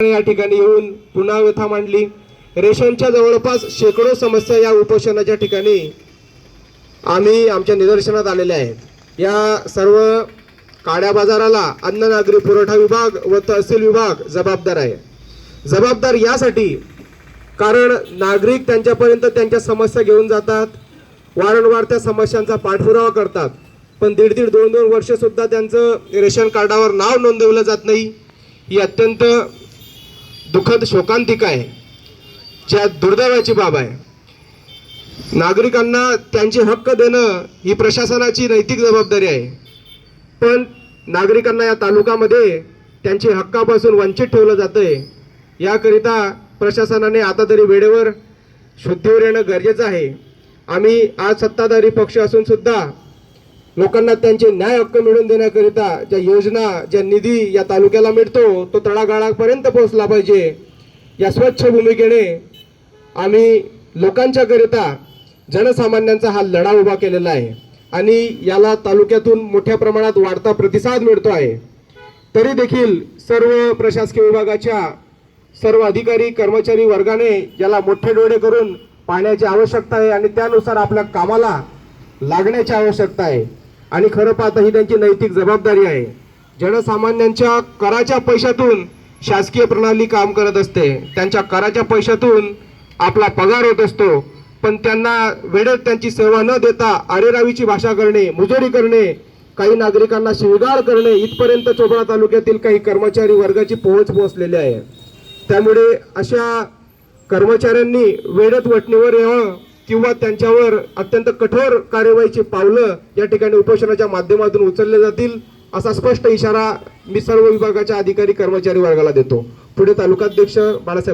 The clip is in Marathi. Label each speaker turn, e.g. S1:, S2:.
S1: या ठिकाणी येऊन पुन्हा व्यथा मांडली. रेशनच्या जवळपास शेकडो समस्या या उपोषणाच्या ठिकाणी आम्ही आमच्या निदर्शनात आलेल्या आहेत. या सर्व काड्या बाजाराला अन्न नागरी पुरवठा विभाग व तहसील विभाग जबाबदार आहे जबाबदार यासाठी कारण नागरिक त्यांच्यापर्यंत त्यांच्या समस्या घेऊन जातात वारंवार त्या समस्यांचा पाठपुरावा करतात. पण दीड दीड दोन दोन वर्ष सुद्धा त्यांचं रेशन कार्डावर नाव नोंदवलं जात नाही. ही अत्यंत दुःखद शोकांतिका आहे ज्या दुर्दैवाची बाब आहे. नागरिकांना त्यांचे हक्क देणं ही प्रशासनाची नैतिक जबाबदारी आहे. पण नागरिकांना या तालुक्यामध्ये त्यांचे हक्कापासून वंचित ठेवलं जातं आहे याकरिता प्रशासनाने आता तरी वेळेवर शुद्धीवर येणं गरजेचं आहे. आम्ही आज सत्ताधारी पक्ष असूनसुद्धा लोकांना त्यांचे न्याय हक्क मिळवून देण्याकरिता ज्या योजना ज्या निधी या तालुक्याला मिळतो तो तळागाळापर्यंत पोहोचला पाहिजे. या स्वच्छ भूमिकेने आम्ही लोकांच्याकरिता जनसामान्यांचा हा लढा उभा केलेला आहे. आणि याला तालुक्यातून मोठ्या प्रमाणात वाढता प्रतिसाद मिळतो आहे. तरी देखील सर्व प्रशासकीय विभागाच्या सर्व अधिकारी कर्मचारी वर्गाने याला मोठे डोळे करून पाहण्याची आवश्यकता आहे आणि त्यानुसार आपल्या कामाला लागण्याची आवश्यकता आहे. आणि खरं पाहता ही त्यांची नैतिक जबाबदारी आहे. जनसामान्यांच्या कराच्या पैशातून शासकीय प्रणाली काम करत असते. त्यांच्या कराच्या पैशातून आपला पगार होत असतो. पण त्यांना वेळेत त्यांची सेवा न देता अरेरावीची भाषा करणे मुजोरी करणे काही नागरिकांना शिवगाळ करणे इथपर्यंत चोपडा तालुक्यातील काही कर्मचारी वर्गाची पोहोच पोहोचलेली आहे. त्यामुळे अशा कर्मचाऱ्यांनी वेळेत वटणीवर यावं. किंवा त्यांच्यावर अत्यंत कठोर कार्यवाहीची पावलं या ठिकाणी उपोषणाच्या माध्यमातून उचलले जातील असा स्पष्ट इशारा मी सर्व विभागाच्या अधिकारी कर्मचारी वर्गाला देतो. पुढे तालुकाध्यक्ष बाळासाहेब